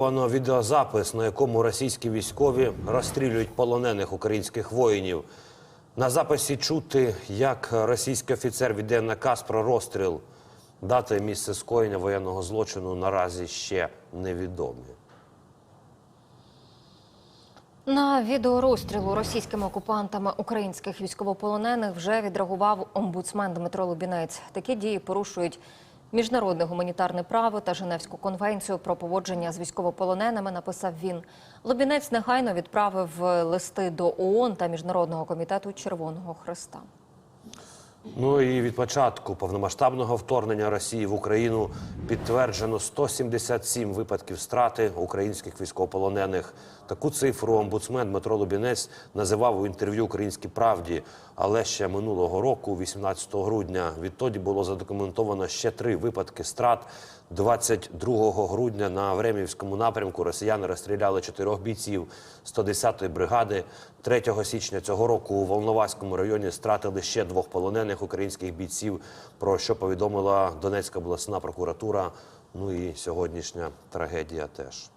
Воно відеозапис, на якому російські військові розстрілюють полонених українських воїнів. На записі чути, як російський офіцер віддає наказ про розстріл. Дата і місце скоєння воєнного злочину наразі ще невідомі. На відеорозстрілу російськими окупантами українських військовополонених вже відреагував омбудсмен Дмитро Лубінець. Такі дії порушують міжнародне гуманітарне право та Женевську конвенцію про поводження з військовополоненими. Написав він. Лобінець негайно відправив листи до ООН та Міжнародного комітету Червоного Христа. Ну і від початку повномасштабного вторгнення Росії в Україну підтверджено 177 випадків страти українських військовополонених. Таку цифру омбудсмен Дмитро Лубінець називав у інтерв'ю Українській правді. Але ще минулого року, 18 грудня, відтоді було задокументовано ще три випадки страт. 22 грудня на Времівському напрямку росіяни розстріляли чотирьох бійців 110-ї бригади. 3 січня цього року у Волноваському районі стратили ще двох полонених українських бійців, про що повідомила Донецька обласна прокуратура. Ну і сьогоднішня трагедія теж.